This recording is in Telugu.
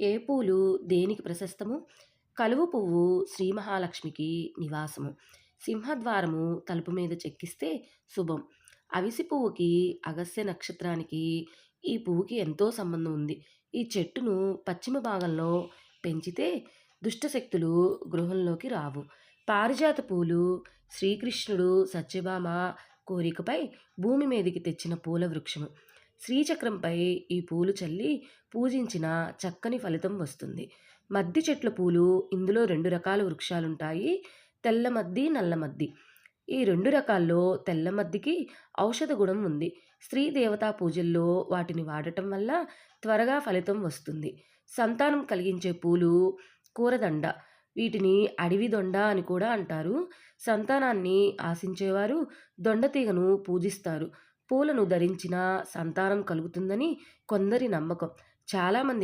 ఏ పూలు దేనికి ప్రశస్తము? కలువ పువ్వు శ్రీ మహాలక్ష్మికి నివాసము. సింహద్వారము తలుపు మీద చెక్కిస్తే శుభం. అవిసి పువ్వుకి అగస్య నక్షత్రానికి ఈ పువ్వుకి ఎంతో సంబంధం ఉంది. ఈ చెట్టును పశ్చిమ భాగంలో పెంచితే దుష్టశక్తులు గృహంలోకి రావు. పారిజాత పూలు శ్రీకృష్ణుడు సత్యభామ కోరికపై భూమి మీదకి తెచ్చిన పూల వృక్షము. శ్రీచక్రంపై ఈ పూలు చల్లి పూజించిన చక్కని ఫలితం వస్తుంది. మద్ది చెట్ల పూలు ఇందులో రెండు రకాల వృక్షాలుంటాయి. తెల్ల మద్ది నల్ల మద్ది. ఈ రెండు రకాల్లో తెల్ల మద్దికి ఔషధ గుణం ఉంది. స్త్రీ దేవతా పూజల్లో వాటిని వాడటం వల్ల త్వరగా ఫలితం వస్తుంది. సంతానం కలిగించే పూలు కూరదండ. వీటిని అడవి దొండ అని కూడా అంటారు. సంతానాన్ని ఆశించేవారు దొండతీగను పూజిస్తారు. పూలను ధరించిన సంతానం కలుగుతుందని కొందరి నమ్మకం. చాలామంది